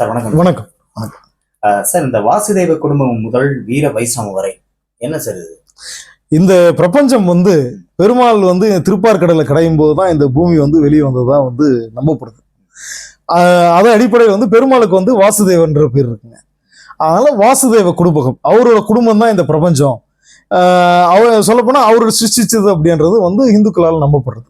Sir வணக்கம். வணக்கம். அஹ் sir இந்த வாசுதேவ குடும்பம் முதல் வீர வைஷ்ணவம் வரை என்ன சார் இது? இந்த பிரபஞ்சம் வந்து பெருமாள் வந்து திருப்பார்கடலை கடையும் போது தான் இந்த பூமி வந்து வெளியே வந்ததா வந்து நம்பப்படுது. அதன் அடிப்படையில் வந்து பெருமாளுக்கு வந்து வாசுதேவன்ற பேர் இருக்குங்க. அதனால வாசுதேவ குடும்பகம் அவரோட குடும்பம் தான் இந்த பிரபஞ்சம். அவர் சொல்லப்போனால் அவர் சிருஷ்டிச்சது அப்படின்றது வந்து இந்துக்களால் நம்பப்படுறது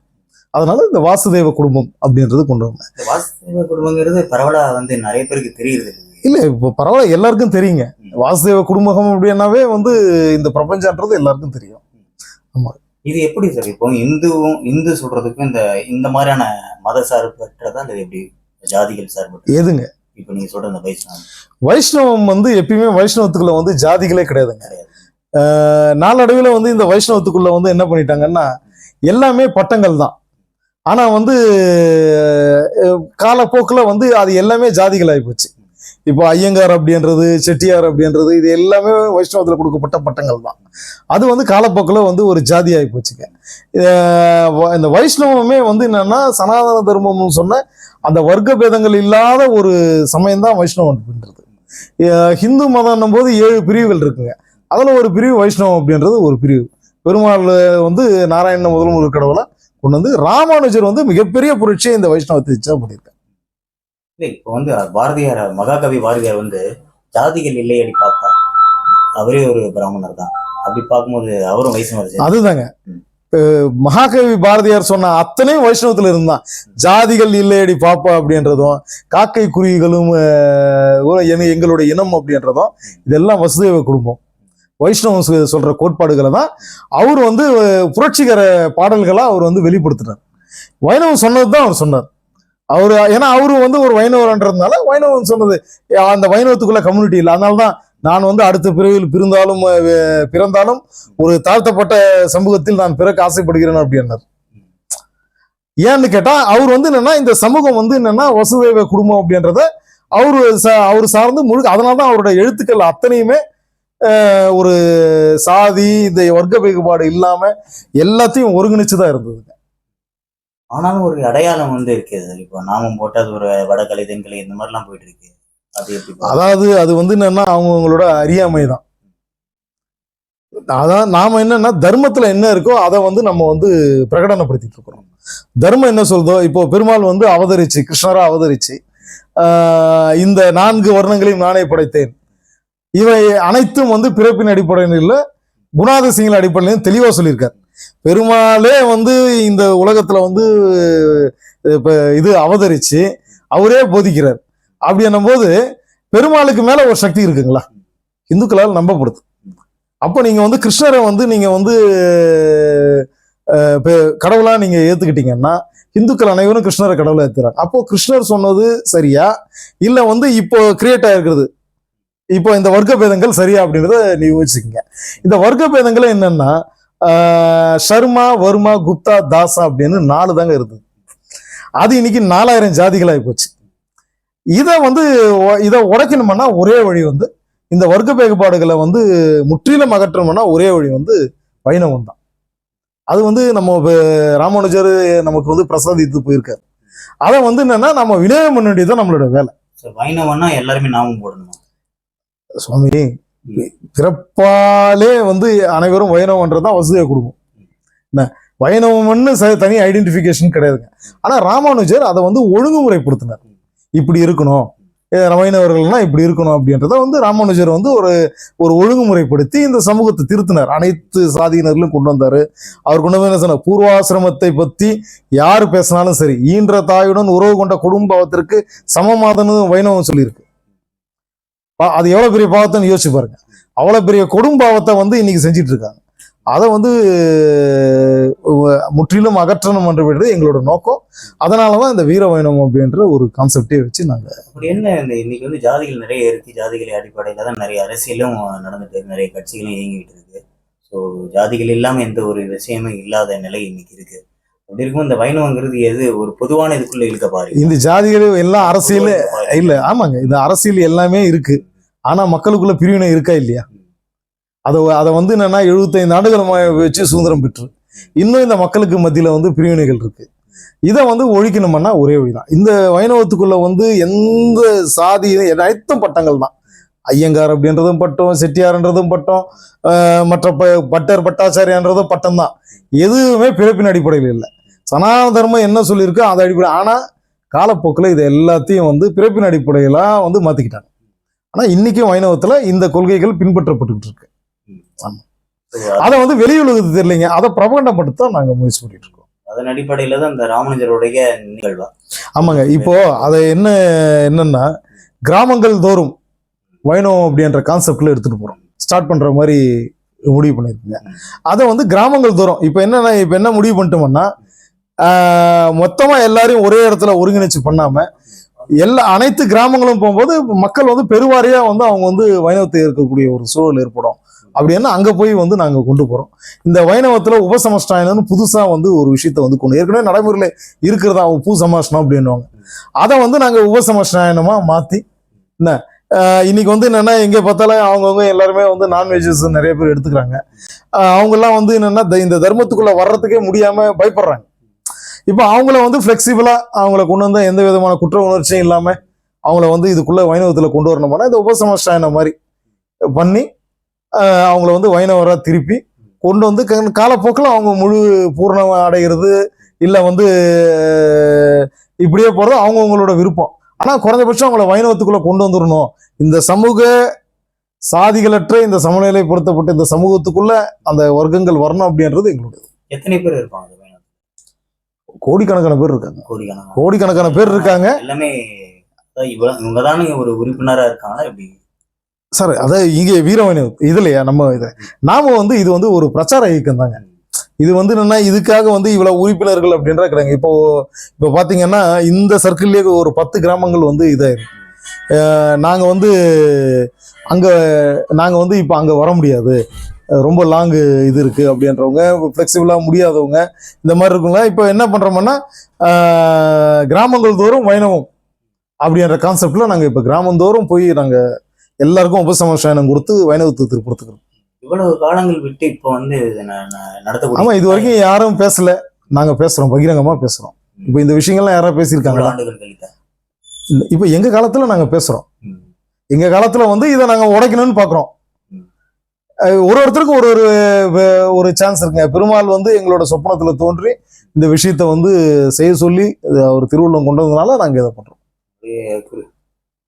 அதனால இந்த வாசுதேவ குடும்பம் அப்படின்றது கொண்டு இந்த வாசுதேவ குடும்பங்கிறது பரவலா வந்து நிறைய பேருக்கு தெரியுது இல்ல இப்போ பரவாயில்ல எல்லாருக்கும் தெரியுங்க. வாசுதேவ குடும்பகம் அப்படின்னாவே வந்து இந்த பிரபஞ்சன்றது எல்லாருக்கும் தெரியும். இது எப்படி சார்? இப்போ இந்துவும் இந்து சொல்றதுக்கும் இந்த இந்த மாதிரியான மத சார்பற்றதா அல்லது எப்படி? ஜாதிகள் சார்பற்றது? எதுங்க? இப்போ நீங்க சொல்ற இந்த வைஷ்ணவம். வைஷ்ணவம் வந்து எப்பயுமே வைஷ்ணவத்துக்குள்ள வந்து ஜாதிகளே கிடையாதுங்க. நாளடைவில் வந்து இந்த வைஷ்ணவத்துக்குள்ள வந்து என்ன பண்ணிட்டாங்கன்னா எல்லாமே பட்டங்கள் தான் ஆனால் வந்து காலப்போக்கில் வந்து அது எல்லாமே ஜாதிகள் ஆகிப்போச்சு இப்போ ஐயங்கார் அப்படின்றது செட்டியார் அப்படின்றது இது எல்லாமே வைஷ்ணவத்தில் கொடுக்கப்பட்ட பட்டங்கள் தான். அது வந்து காலப்போக்கில் வந்து ஒரு ஜாதி ஆகி போச்சுங்க வ- இந்த வைஷ்ணவமே வந்து என்னென்னா சனாதன தர்மம்னு சொன்ன அந்த வர்க்க பேதங்கள் இல்லாத ஒரு சமயம் தான் வைஷ்ணவம் அப்படின்றது ஹிந்து மதம்னும் போது ஏழு பிரிவுகள் இருக்குங்க. அதில் ஒரு பிரிவு வைஷ்ணவம் அப்படின்றது ஒரு பிரிவு. பெருமாள் வந்து நாராயண முதல் ஒரு கடவுளை கொண்டு வந்து ராமானுஜர் வந்து மிகப்பெரிய புரட்சியை இந்த வைஷ்ணவத்தை இச்சா பண்ணியிருக்காரு. இல்லை இப்போ வந்து பாரதியார் மகாகவி பாரதியார் வந்து ஜாதிகள் இல்லையடி பாப்பா அவரே ஒரு பிராமணர் தான். அப்படி பார்க்கும்போது அவரும் வைஷ்ணவர். அதுதாங்க. மகாகவி பாரதியார் சொன்ன அத்தனையும் வைஷ்ணவத்துல இருந்தான். ஜாதிகள் இல்லையடி பாப்பா அப்படின்றதும் காக்கை குருவிகளும் எங்களுடைய இனம் அப்படின்றதும் இதெல்லாம் வசுதேவ குடும்பம். வைஷ்ணவம் சொ- கோட்பாடுகளை தான் அவர் வந்து புரட்சிகர பாடல்களாக அவர் வந்து வெளிப்படுத்தினார் வைணவம் சொன்னது தான் அவர் சொன்னார். அவர் ஏன்னா அவரு வந்து ஒரு வைணவர்ன்றதுனால வைணவம் சொன்னது அந்த வைணவத்துக்குள்ள கம்யூனிட்டி இல்லை. அதனால தான் நான் வந்து அடுத்த பிரிவில் பிறந்தாலும் பிறந்தாலும் ஒரு தாழ்த்தப்பட்ட சமூகத்தில் நான் பிறக்க ஆசைப்படுகிறேன் அப்படின்னார். ஏன்னு கேட்டா அவர் வந்து என்னன்னா இந்த சமூகம் வந்து என்னன்னா வசுதேவ குடும்பம் அப்படின்றத அவர் அவர் சார்ந்து முழுக்க அதனால தான் அவருடைய எழுத்துக்கள் அத்தனையுமே ஒரு சாதி இந்த வர்க்க வேறுபாடு இல்லாம எல்லாத்தையும் ஒருங்கிணைச்சு தான் இருந்தது ஆனாலும் ஒரு அடையாளம் வந்து இருக்குது இப்போ நாமம் போட்டு அது ஒரு வடகலை தென்கலை இந்த மாதிரிலாம் போயிட்டு இருக்கு? அதாவது அது வந்து என்னன்னா அவங்கவுங்களோட அறியாமை தான் அதான் நாம என்னன்னா தர்மத்துல என்ன இருக்கோ அதை வந்து நம்ம வந்து பிரகடனப்படுத்திட்டு இருக்கிறோம். தர்மம் என்ன சொல்றதோ இப்போ பெருமாள் வந்து அவதரிச்சு கிருஷ்ணரா அவதரிச்சு இந்த நான்கு வர்ணங்களையும் நானே படைத்தேன். இவை அனைத்தும் வந்து பிறப்பின் அடிப்படையில் குணாதிசயங்கள் அடிப்படையிலும் தெளிவாக சொல்லியிருக்கார். பெருமாளே வந்து இந்த உலகத்தில் வந்து இப்போ இது அவதரித்து அவரே போதிக்கிறார். அப்படி என்னும்போது பெருமாளுக்கு மேலே ஒரு சக்தி இருக்குங்களா? இந்துக்களால் நம்பப்படுது. அப்போ நீங்கள் வந்து கிருஷ்ணரை வந்து நீங்கள் வந்து இப்போ கடவுளாக நீங்கள் நீங்க இந்துக்கள் அனைவரும் கிருஷ்ணரை கடவுளை ஏற்றுறாங்க அப்போது கிருஷ்ணர் சொன்னது சரியா? இல்லை வந்து இப்போ கிரியேட் ஆகிருக்கிறது இப்போ இந்த வர்க்க பேதங்கள் சரியா அப்படின்றத நீ யோசிச்சுக்கங்க. இந்த வர்க்க பேதங்கள் என்னன்னா ஆஹ், சர்மா வர்மா குப்தா தாசா அப்படின்னு நாலு தாங்க இருந்தது அது இன்னைக்கு நாலாயிரம் ஜாதிகளாகி போச்சு. இதை வந்து இதை உடைக்கணும்னா ஒரே வழி வந்து இந்த வர்க்க வேறுபாடுகளை வந்து முற்றிலும் அகற்றணும்னா ஒரே வழி வந்து வைணவம் தான். அது வந்து நம்ம ராமானுஜர் நமக்கு வந்து பிரசாதித்து போயிருக்காரு. அதை வந்து என்னன்னா நம்ம விநியோகம் பண்ண வேண்டியது நம்மளோட வேலை. வைணவம்னா எல்லாருமே நாமம் போடணுமா? சுவாமி பிறப்பாலே வந்து அனைவரும் வைணவன்றது தான் வசுதேவ குடும்பம். என்ன? வைணவம்னு ச- தனி ஐடென்டிஃபிகேஷன் கிடையாதுங்க. ஆனால் ராமானுஜர் அதை வந்து ஒழுங்குமுறைப்படுத்தினார். இப்படி இருக்கணும். ஏ, இப்படி இருக்கணும் அப்படின்றத வந்து ராமானுஜர் வந்து ஒரு ஒரு ஒழுங்குமுறைப்படுத்தி இந்த சமூகத்தை திருத்தினார். அனைத்து சாதியினர்களும் கொண்டு வந்தார். அவர் கொண்டு வந்து என்ன சொன்னார்? பூர்வாசிரமத்தை பற்றி யார் பேசினாலும் சரி ஈன்ற தாயுடன் உறவு கொண்ட குடும்பத்திற்கு சமமாதனும் வைணவம் சொல்லியிருக்கு. அது எவ்வளவு பெரிய பாவத்தைன்னு யோசிச்சு பாருங்க. அவ்வளவு பெரிய கொடும்பாவத்தை வந்து இன்னைக்கு செஞ்சிட்டு இருக்காங்க அதை வந்து முற்றிலும் அகற்றணும் என்றது எங்களோட நோக்கம். அதனாலதான் இந்த வீர வைணவம் அப்படின்ற ஒரு கான்செப்டே வச்சு நாங்க அப்படி என்ன இந்த இன்னைக்கு வந்து ஜாதிகள் நிறைய இருக்கு ஜாதிகளை அடிப்படையில தான் நிறைய அரசியலும் நடந்துட்டு இருக்கு. நிறைய கட்சிகளும் இயங்கிட்டு இருக்கு. ஸோ ஜாதிகள் இல்லாம எந்த ஒரு விஷயமும் இல்லாத நிலை இன்னைக்கு இருக்கு. அப்படி இருக்கும் இந்த வைணவங்கிறது எது? ஒரு பொதுவான இதுக்குள்ள இழுக்க பாரு. இந்த ஜாதிகள் எல்லாம் அரசியல் இல்ல ஆமாங்க. இந்த அரசியல் எல்லாமே இருக்கு. ஆனா மக்களுக்குள்ள பிரிவினை இருக்கா இல்லையா? அதை அதை வந்து என்னன்னா எழுபத்தைந்து ஆண்டுகள் வச்சு சுதந்திரம் பெற்று இன்னும் இந்த மக்களுக்கு மத்தியில வந்து பிரிவினைகள் இருக்கு. இதை வந்து ஒழிக்கணும்னா ஒரே வழிதான். இந்த வைணவத்துக்குள்ள வந்து எந்த சாதி அனைத்தும் பட்டங்கள் தான். ஐயங்கார் அப்படின்றதும் பட்டம் செட்டியார்ன்றதும் பட்டம் மற்ற ப- பட்டர் பட்டாச்சாரியான்றதும் பட்டம் தான். எதுவுமே பிறப்பின் அடிப்படையில் இல்லை. சனாதன தர்மம் என்ன சொல்லியிருக்கோ அதை அடிப்படை ஆனால் காலப்போக்கில் இது எல்லாத்தையும் வந்து பிறப்பின் அடிப்படையிலாம் வந்து மாற்றிக்கிட்டாங்க ஆனால் இன்னைக்கும் வைணவத்தில் இந்த கொள்கைகள் பின்பற்றப்பட்டுக்கிட்டு இருக்கு. So, அதை வந்து வெளி உலகத்துக்கு தெரியலைங்க. அதை பிரபகண்டப்படுத்த தான் நாங்கள் முயற்சி பண்ணிட்டு இருக்கோம். அதன் அடிப்படையில தான் இந்த ராமானுஜருடைய நிகழ்வா. ஆமாங்க. இப்போ அதை என்ன என்னன்னா கிராமங்கள் தோறும் வைணவம் அப்படின்ற கான்செப்ட்ல எடுத்துட்டு போறோம். ஸ்டார்ட் பண்ற மாதிரி முடிவு பண்ணிருக்குங்க அதை வந்து கிராமங்கள் தோறும் இப்போ என்னன்னா இப்போ என்ன முடிவு பண்ணிட்டோம்னா ஆஹ், மொத்தமா எல்லாரையும் ஒரே இடத்துல ஒருங்கிணைச்சு பண்ணாம எல்லா அனைத்து கிராமங்களும் போகும்போது மக்கள் வந்து பெருவாரியா வந்து அவங்க வந்து வைணவத்தை இருக்கக்கூடிய ஒரு சூழல் ஏற்படும். அப்படின்னா அங்க போய் வந்து நாங்க கொண்டு போறோம். இந்த வைணவத்துல உபசமஷ்டாயனம்னு புதுசா வந்து ஒரு விஷயத்த வந்து கொண்டு ஏற்கனவே நடைமுறையில இருக்கிறதா பூ சமாஷ்டம் அப்படின்னுவாங்க. அதை வந்து நாங்க உபசமஷ்டாயனமா மாத்தி என்ன இன்னைக்கு வந்து என்னன்னா எங்க பார்த்தாலும் அவங்கவுங்க எல்லாருமே வந்து நான்வெஜ்ஜஸ் நிறைய பேர் எடுத்துக்கிறாங்க. ஆஹ் அவங்கெல்லாம் வந்து என்னன்னா த- இந்த தர்மத்துக்குள்ள வர்றதுக்கே முடியாம பயப்படுறாங்க. இப்போ அவங்கள வந்து ஃப்ளெக்சிபிளாக அவங்கள கொண்டு வந்தால் எந்த விதமான குற்ற உணர்ச்சியும் இல்லாமல் அவங்கள வந்து இதுக்குள்ளே வைணவத்தில் கொண்டு வரணும்னா இந்த உபசமஷ்டாயனம் மாதிரி பண்ணி அவங்கள வந்து வைணவராக திருப்பி கொண்டு வந்து காலப்போக்கில் அவங்க முழு பூர்ணம் அடைகிறது இல்லை வந்து இப்படியே போகிறது அவங்கவுங்களோட விருப்பம். ஆனால் குறைஞ்சபட்சம் அவங்கள வைணவத்துக்குள்ளே கொண்டு வந்துடணும் இந்த சமூக சாதிகளற்ற இந்த சமநிலைப்படுத்தப்பட்ட இந்த சமூகத்துக்குள்ள அந்த வர்க்கங்கள் வரணும் அப்படின்றது எங்களுடைய எத்தனை பேர் இருப்பாங்க? கோடிக்கணக்கான பேர் இருக்காங்க. கோடிக்கணக்கான. கோடிக்கணக்கான பேர் இருக்காங்க. எல்லாமே அதான் இவங்க தானே ஒரு உறுப்பினரா இருக்காங்களா எப்படி? சார் அதாவது இங்கே வீரவைணவம் இதுலையா நம்ம இது நாம வந்து இது வந்து ஒரு பிரச்சார இயக்கம் தாங்க இது வந்து என்னன்னா இதுக்காக வந்து இவ்வளவு உறுப்பினர்கள் அப்படின்ற கிடையாது இப்போ இப்போ பாத்தீங்கன்னா இந்த சர்க்கிள்லேயே ஒரு பத்து கிராமங்கள் வந்து இதாயிருக்கு. அஹ் நாங்க வந்து அங்க நாங்க வந்து இப்போ அங்க வர முடியாது. ரொம்ப லாங்கு இது இருக்கு அப்படின்றவங்க ஃப்ளெக்சிபிளா முடியாதவங்க இந்த மாதிரி இருக்குங்க இப்போ என்ன பண்றோம்னா அஹ் கிராமங்கள் தோறும் வைணவம் அப்படின்ற கான்செப்ட்ல நாங்க இப்போ கிராமந்தோறும் போய் நாங்க எல்லாருக்கும் உபசமசாயனம் கொடுத்து வைணவத்தை திருப்படுத்துக்கிறோம் இவ்வளவு காலங்கள் விட்டு இப்போ வந்து இதை ந- ந- நடத்தக்கூடிய ஆமா இது வரைக்கும் யாரும் பேசல. நாங்க பேசுறோம் பகிரங்கமா பேசுறோம். இப்போ இந்த விஷயங்கள்லாம் யாராவது பேசியிருக்காங்களா? இப்போ எங்க காலத்துல நாங்க பேசுறோம். ம். எங்க காலத்துல வந்து இதை நாங்க உடைக்கணும்னு பாக்குறோம். அஹ் ஒரு ஒருத்தருக்கும் ஒரு ஒரு ஒரு சான்ஸ் இருக்குங்க. பெருமாள் வந்து எங்களோட சொப்பனத்துல தோன்றி இந்த விஷயத்த வந்து செய்ய சொல்லி அவர் திருவள்ளுவம் கொண்டு வந்ததுனால நாங்க இதை பண்றோம். குறி-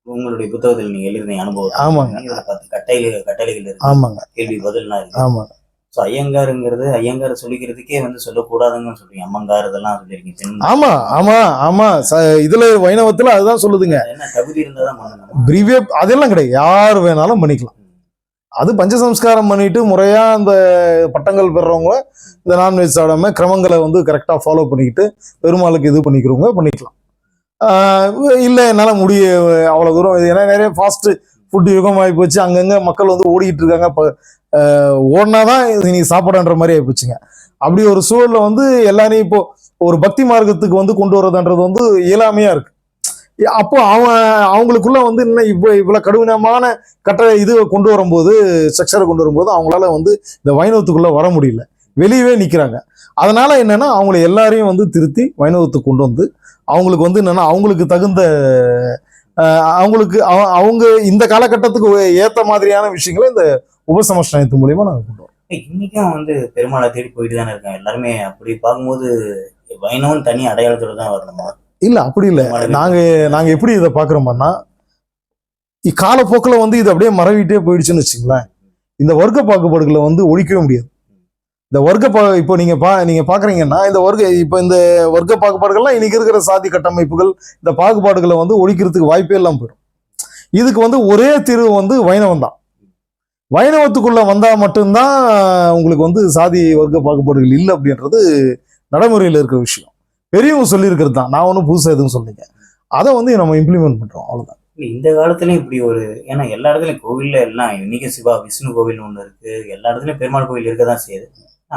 உங்களுடைய புத்தகத்தில் நீங்க எழுதின அனுபவம் ஆமாங்க. இதுல பத்து கட்டளை கட்டளைகள் இருக்கு. ஆமாங்க. கேள்வி பதில்லாம் இருக்கு. ஆமாங்க. ஸோ ஐயங்காருங்கிறது ஐயங்கார சொல்லிக்கிறதுக்கே வந்து சொல்லக்கூடாதுன்னு சொல்றீங்க. அம்மங்கார் இதெல்லாம் சொல்லியிருக்கீங்க. ஆமா ஆமா ஆமா. இதுல வைணவத்துல அதுதான் சொல்லுதுங்க. என்ன தகுதி இருந்தா தான் அதெல்லாம் கிடையாது. யார் வேணாலும் பண்ணிக்கலாம். அது பஞ்சசம்ஸ்காரம் பண்ணிட்டு முறையா அந்த பட்டங்கள் பெறவங்க இந்த நான்வெஜ் சாப்பிடாம கிரமங்களை வந்து கரெக்டா ஃபாலோ பண்ணிக்கிட்டு பெருமாளுக்கு இது பண்ணிக்கிறவங்க பண்ணிக்கலாம். இல்லை என்னால் முடிய அவ்வளோ தூரம். இது ஏன்னா நிறைய ஃபாஸ்ட்டு ஃபுட்டு யுகம் ஆகி போச்சு. அங்கங்கே மக்கள் வந்து ஓடிக்கிட்டு இருக்காங்க. இப்போ இது இன்னைக்கு சாப்பிடன்ற மாதிரி ஆகி போச்சுங்க. அப்படி ஒரு சூழலில் வந்து எல்லாரையும் இப்போ ஒரு பக்தி மார்க்கத்துக்கு வந்து கொண்டு வரதுன்றது வந்து இயலாமையாக இருக்கு. அப்போ அவன் அவங்களுக்குள்ள வந்து இன்னும் இவ்வளோ இவ்வளோ கடுமையான கட்ட இது கொண்டு வரும்போது ஸ்ட்ரக்சரை கொண்டு வரும்போது அவங்களால வந்து இந்த வைணவத்துக்குள்ள வர முடியல. வெளியவே நிற்கிறாங்க அதனால என்னன்னா அவங்கள எல்லாரையும் வந்து திருத்தி வைணவத்துக்கு கொண்டு வந்து அவங்களுக்கு வந்து என்னன்னா அவங்களுக்கு தகுந்த அவங்களுக்கு அவ- அவங்க இந்த காலகட்டத்துக்கு ஏற்ற மாதிரியான விஷயங்களை இந்த உபசமஷ்டயத்து மூலியமா நாங்கள் கொண்டு வரோம். இன்னைக்கும் வந்து பெருமாளை தேடி போயிட்டு தானே இருக்கேன் எல்லாருமே அப்படி பார்க்கும்போது வைணவன் தனி அடையாளத்தில் தான் வரணுமா? இல்ல அப்படி இல்ல. நாங்க நாங்க எப்படி இதை பாக்குறோம்னா காலப்போக்கில் வந்து இது அப்படியே மறவிட்டே போயிடுச்சுன்னு வச்சுங்களேன் இந்த வர்க்க பாகுபாடுகளை வந்து ஒழிக்கவே முடியாது. இந்த வர்க்க பா இப்போ நீங்க பா நீங்க பாக்குறீங்கன்னா இந்த வர்க்க இப்போ இந்த வர்க்க பாகுபாடுகள்லாம் இன்னைக்கு இருக்கிற சாதி கட்டமைப்புகள் இந்த பாகுபாடுகளை வந்து ஒழிக்கிறதுக்கு வாய்ப்பே இல்லாம போயிடும். இதுக்கு வந்து ஒரே தீர்வு வந்து வைணவம் தான். வைணவத்துக்குள்ள வந்தா மட்டும்தான் உங்களுக்கு வந்து சாதி வர்க்க பாகுபாடுகள் இல்லை அப்படின்றது நடைமுறையில் இருக்கிற விஷயம். பெரியவங்க சொல்லியிருக்கிறது தான். நான் ஒன்றும் புதுசாக எதுவும் சொல்லிங்க அதை வந்து நம்ம இம்ப்ளிமெண்ட் பண்றோம். அவ்வளவுதான். இல்ல, இந்த காலத்துலயும் இப்படி ஒரு ஏன்னா எல்லா இடத்துலயும் கோவில்ல எல்லாம் இன்னைக்கு சிவா விஷ்ணு கோவில் ஒண்ணு இருக்கு. எல்லா இடத்துலயும் பெருமாள் கோவில் இருக்க தான் செய்யுது.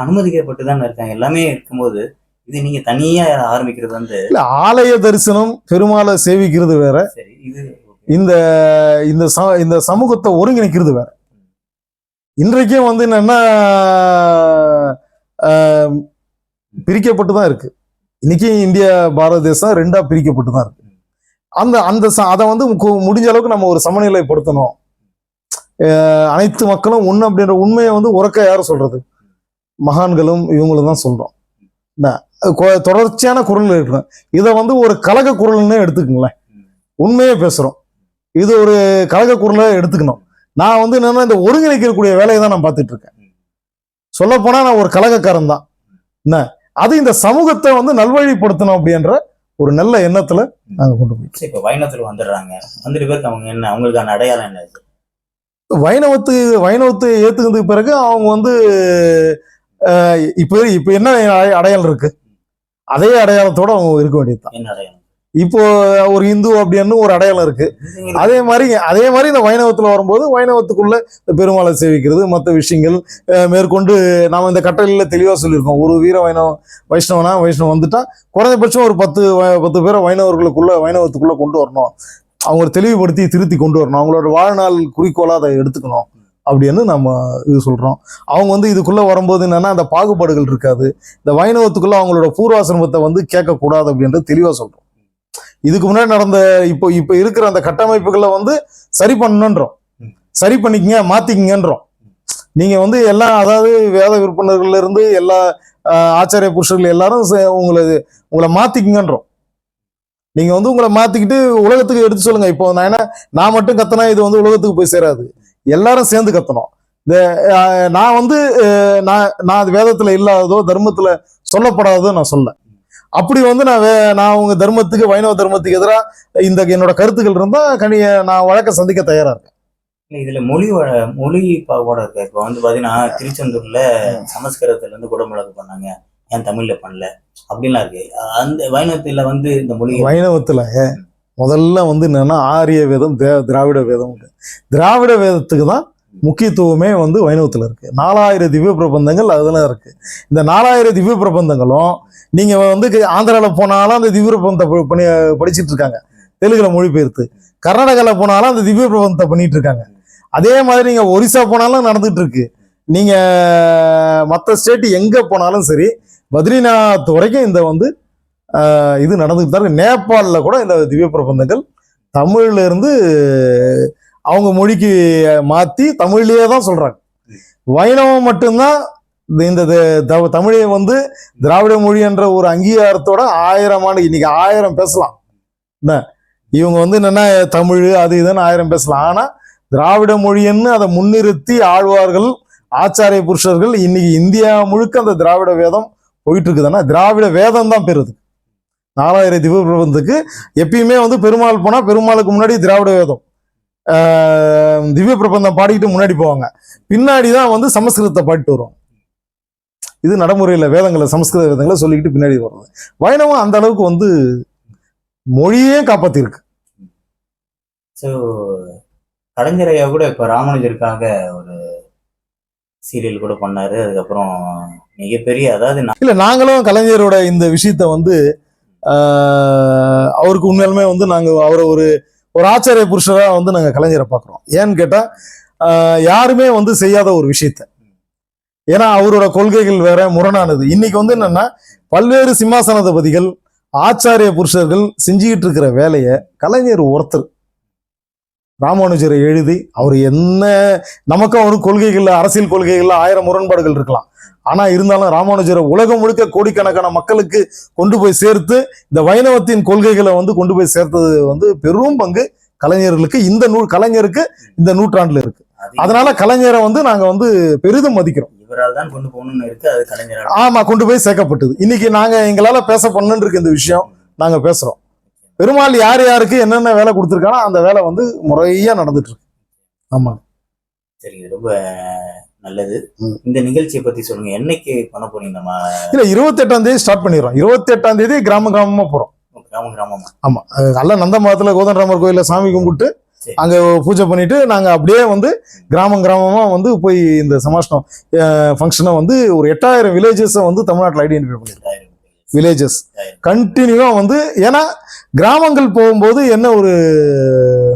அனுமதிக்கப்பட்டு தானே இருக்காங்க. எல்லாமே இருக்கும்போது இது நீங்க தனியா ஆரம்பிக்கிறது வந்து இல்ல ஆலய தரிசனம் பெருமாளை சேவிக்கிறது வேற. சரி இது இந்த இந்த இந்த சமூகத்தை ஒருங்கிணைக்கிறது வேற. இன்றைக்கும் வந்து என்னன்னா பிரிக்கப்பட்டு தான் இருக்கு. இன்னைக்கு இந்தியா பாரத தேசம் ரெண்டா பிரிக்கப்பட்டு தான் இருக்கு. அந்த அந்த அதை வந்து முடிஞ்ச அளவுக்கு நம்ம ஒரு சமநிலைப்படுத்தணும். அனைத்து மக்களும் ஒண்ணு அப்படின்ற உண்மையை வந்து உறக்க யார் சொல்றது? மகான்களும் இவங்களும் தான் சொல்றோம். என்ன, கொ- தொடர்ச்சியான குரல் இருக்கணும். இதை வந்து ஒரு கலக குரல்னு எடுத்துக்கங்களேன். உண்மையே பேசுறோம். இது ஒரு கலக குரலை எடுத்துக்கணும். நான் வந்து என்னன்னா இந்த ஒருங்கிணைக்கக்கூடிய வேலையை தான் நான் பார்த்துட்டு இருக்கேன். சொல்ல போனா நான் ஒரு கலகக்காரன் தான். என்ன அது இந்த சமூகத்தை வந்து நல்வழிப்படுத்தணும் அப்படின்ற ஒரு நல்ல எண்ணத்துல நாங்க கொண்டு போய் இப்போ வைணவத்தில் வந்துடுறாங்க. வந்துட்டு பேருக்கு அவங்க என்ன அவங்களுக்கான அடையாளம் என்ன? வைணவத்து வைணவத்தை ஏத்துக்கிறதுக்கு பிறகு அவங்க வந்து இப்ப இப்ப என்ன அடை- அடையாளம் இருக்கு? அதே அடையாளத்தோட அவங்க இருக்க வேண்டியதுதான். என்ன அடையாளம்? இப்போ ஒரு இந்து அப்படின்னு ஒரு அடையாளம் இருக்கு. அதே மாதிரி அதே மாதிரி இந்த வைணவத்துல வரும்போது வைணவத்துக்குள்ள இந்த பெருமாளை சேவிக்கிறது மற்ற விஷயங்கள் மேற்கொண்டு நாம இந்த கட்டளையில தெளிவா சொல்லியிருக்கோம். ஒரு வீர வைணவ வைஷ்ணவனா வைஷ்ணவம் வந்துட்டா குறைந்தபட்சம் ஒரு பத்து பத்து பேரை வைணவர்களுக்குள்ள வைணவத்துக்குள்ள கொண்டு வரணும். அவங்க ஒரு தெளிவுபடுத்தி திருத்தி கொண்டு வரணும். அவங்களோட வாழ்நாள் குறிக்கோளா அதை எடுத்துக்கணும் அப்படின்னு நம்ம இது சொல்றோம். அவங்க வந்து இதுக்குள்ள வரும்போது என்னன்னா அந்த பாகுபாடுகள் இருக்காது. இந்த வைணவத்துக்குள்ள அவங்களோட பூர்வாசிரமத்தை வந்து கேட்கக்கூடாது அப்படின்றது தெளிவா சொல்றோம். இதுக்கு முன்னாடி நடந்த இப்போ இப்போ இருக்கிற அந்த கட்டமைப்புகளை வந்து சரி பண்ணணுன்றோம். சரி பண்ணிக்கங்க மாத்திக்கங்கன்றோம். நீங்க வந்து எல்லா அதாவது வேத விற்பனர்கள்ல இருந்து எல்லா ஆச்சாரிய புருஷர்கள் எல்லாரும் உங்களை உங்களை மாத்திக்கங்கன்றோம். நீங்க வந்து உங்களை மாத்திக்கிட்டு உலகத்துக்கு எடுத்து சொல்லுங்க. இப்போ நான் என்ன நான் மட்டும் கத்தனா இது வந்து உலகத்துக்கு போய் சேராது. எல்லாரும் சேர்ந்து கத்தணும். இந்த நான் வந்து நான் நான் அது வேதத்துல இல்லாததோ தர்மத்துல சொல்லப்படாததோ நான் சொல்ல. அப்படி வந்து நான் நான் உங்க தர்மத்துக்கு வைணவ தர்மத்துக்கு எதிராக இந்த என்னோட கருத்துக்கள் இருந்தா கனி நான் வழக்க சந்திக்க தயாரா இருக்கேன். இதுல மொழி வழ- மொழி பாகுபாடு இருக்கு. இப்போ வந்து பாத்தீங்கன்னா திருச்செந்தூர்ல சமஸ்கிருதத்துல இருந்து குடமுழக்கு பண்ணாங்க. ஏன் தமிழ்ல பண்ணல? அப்படின்லாம் இருக்கு. அந்த வைணவத்துல வந்து இந்த மொழி வைணவத்துல முதல்ல வந்து என்னன்னா ஆரிய வேதம் திராவிட வேதம். திராவிட வேதத்துக்கு தான் முக்கியத்துவமே வந்து வைணவத்தில் இருக்குது நாலாயிரம் திவ்ய பிரபந்தங்கள் அதெல்லாம் இருக்குது இந்த நாலாயிரம் திவ்ய பிரபந்தங்களும் நீங்கள் வந்து ஆந்திராவில் போனாலும் அந்த திவ்ய பிரபந்தத்தை பண்ணி படிச்சுட்டு இருக்காங்க. தெலுங்குல மொழிபெயர்த்து. கர்நாடகாவில் போனாலும் அந்த திவ்ய பிரபந்தத்தை பண்ணிட்டு இருக்காங்க. அதே மாதிரி நீங்கள் ஒரிசா போனாலும் நடந்துட்டு இருக்கு. நீங்கள் மற்ற ஸ்டேட் எங்கே போனாலும் சரி பத்ரிநாத் வரைக்கும் இந்த வந்து இது நடந்துட்டு தான் நேபாளில் கூட இந்த திவ்ய பிரபந்தங்கள் தமிழ்லேருந்து அவங்க மொழிக்கு மாத்தி தமிழ்லயே தான் சொல்றாங்க. வைணவம் மட்டும்தான் இந்த- இந்த த- த- தமிழை வந்து திராவிட மொழி என்ற ஒரு அங்கீகாரத்தோட ஆயிரம் ஆண்டு இன்னைக்கு ஆயிரம் பேசலாம். என்ன? இவங்க வந்து என்னன்னா தமிழ் அது இதுன்னு ஆயிரம் பேசலாம். ஆனா திராவிட மொழின்னு அதை முன்னிறுத்தி ஆழ்வார்கள் ஆச்சாரிய புருஷர்கள் இன்னைக்கு இந்தியா முழுக்க அந்த திராவிட வேதம் போயிட்டு இருக்குதுன்னா திராவிட வேதம் தான் பெறுது. நாலாயிரம் திவ்ய பிரபந்தத்துக்கு எப்பயுமே வந்து பெருமாள் போனா பெருமாளுக்கு முன்னாடி திராவிட வேதம். திவ்ய பிரபந்தம் பாடிக்கிட்டு முன்னாடி போவாங்க. பின்னாடி தான் வந்து சமஸ்கிருதத்தை பாடிட்டு வருவாங்க. இது நடைமுறையில் வேதங்களை சமஸ்கிருத வேதங்களை சொல்லிக்கிட்டு பின்னாடி வர்றது. வைணவம் அந்த அளவுக்கு வந்து மொழியே காப்பாத்திருக்கு ஸோ கலைஞரையா கூட இப்போ ராமானுஜருக்காக ஒரு சீரியல் கூட பண்ணாரு. அதுக்கப்புறம் மிகப்பெரிய அதாவது இல்ல நாங்களும் கலைஞரோட இந்த விஷயத்த வந்து ஆஹ், அவருக்கு உண்மையாலுமே வந்து நாங்க அவரை ஒரு ஒரு ஆச்சாரிய புருஷராக வந்து நாங்கள் கலைஞரை பார்க்குறோம். ஏன்னு கேட்டால் யாருமே வந்து செய்யாத ஒரு விஷயத்த. ஏன்னா அவரோட கொள்கைகள் வேற முரணானது. இன்னைக்கு வந்து என்னன்னா பல்வேறு சிம்மாசனதபதிகள் ஆச்சாரிய புருஷர்கள் செஞ்சுக்கிட்டு இருக்கிற வேலையை கலைஞர் ஒருத்தர். ராமானுஜரை எழுதி அவர் என்ன நமக்கும் அவருக்கு கொள்கைகளில் அரசியல் கொள்கைகளில் ஆயிரம் முரண்பாடுகள் இருக்கலாம். ஆனா இருந்தாலும் ராமானுஜரை உலகம் முழுக்க கோடிக்கணக்கான மக்களுக்கு கொண்டு போய் சேர்த்து இந்த வைணவத்தின் கொள்கைகளை வந்து கொண்டு போய் சேர்த்தது வந்து பெரும் பங்கு கலைஞர்களுக்கு. இந்த நூல் கலைஞருக்கு இந்த நூற்றாண்டுல இருக்கு. அது அதனால கலைஞரை வந்து நாங்க வந்து பெரிதும் மதிக்கிறோம். ஆமா கொண்டு போய் சேர்க்கப்பட்டது. இன்னைக்கு நாங்க எங்களால பேச பண்ணு இருக்கு இந்த விஷயம் நாங்க பேசுறோம். பெருமாள் யார் யாருக்கு என்னென்ன வேலை கொடுத்துருக்கானோ அந்த வேலை வந்து முறையா நடந்துட்டு இருக்கு. ஆமா. சரி இது ரொம்ப நல்லது. இந்த நிகழ்ச்சியை பத்தி சொல்லுங்க. என்னைக்கு பண்ண போறீங்க நம்ம இல்ல இருபத்தி எட்டாம் தேதி ஸ்டார்ட் பண்ணிடுறோம். இருபத்தி எட்டாம் தேதி கிராம கிராமமா போறோம். கிராம கிராமமா? ஆமா. நல்ல நந்தமாதத்துல கோதண்டராமர் கோயில்ல சாமி கும்பிட்டு. அங்க பூஜை பண்ணிட்டு நாங்க அப்படியே வந்து கிராமம் கிராமமா வந்து போய் இந்த சமாஷ்டம் ஃபங்க்ஷனை வந்து ஒரு எட்டாயிரம் வில்லேஜஸை வந்து தமிழ்நாட்டில் ஐடென்டிஃபை பண்ணிருக்கோம். வில்லேஜஸ் கண்டினியூவா வந்து ஏன்னா கிராமங்கள் போகும்போது என்ன ஒரு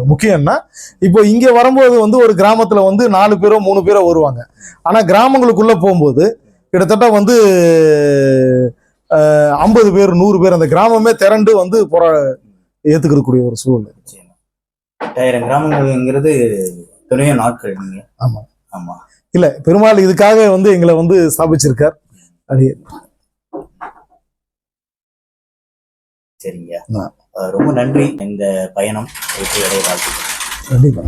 முக்கியம்னா இப்போ இங்க வரும்போது வந்து ஒரு கிராமத்துல வந்து நாலு பேரோ மூணு பேரோ வருவாங்க. ஆனா கிராமங்களுக்குள்ள போகும்போது கிட்டத்தட்ட வந்து ஐம்பது பேர் நூறு பேர் அந்த கிராமமே திரண்டு வந்து போரா ஏத்துக்கிறக்கூடிய ஒரு சூழ்நிலை எட்டாயிரம் கிராமங்கள்ங்கிறது எத்தனையோ நாட்கள் நீங்க. ஆமா. ஆமா. இல்ல பெருமாள் இதுக்காக வந்து எங்களை வந்து ஸ்தாபிச்சிருக்கார். அது சரிங்க. ரொம்ப நன்றி. இந்த பயணம் வெற்றி அடைய வாழ்த்துக்கள். கண்டிப்பா.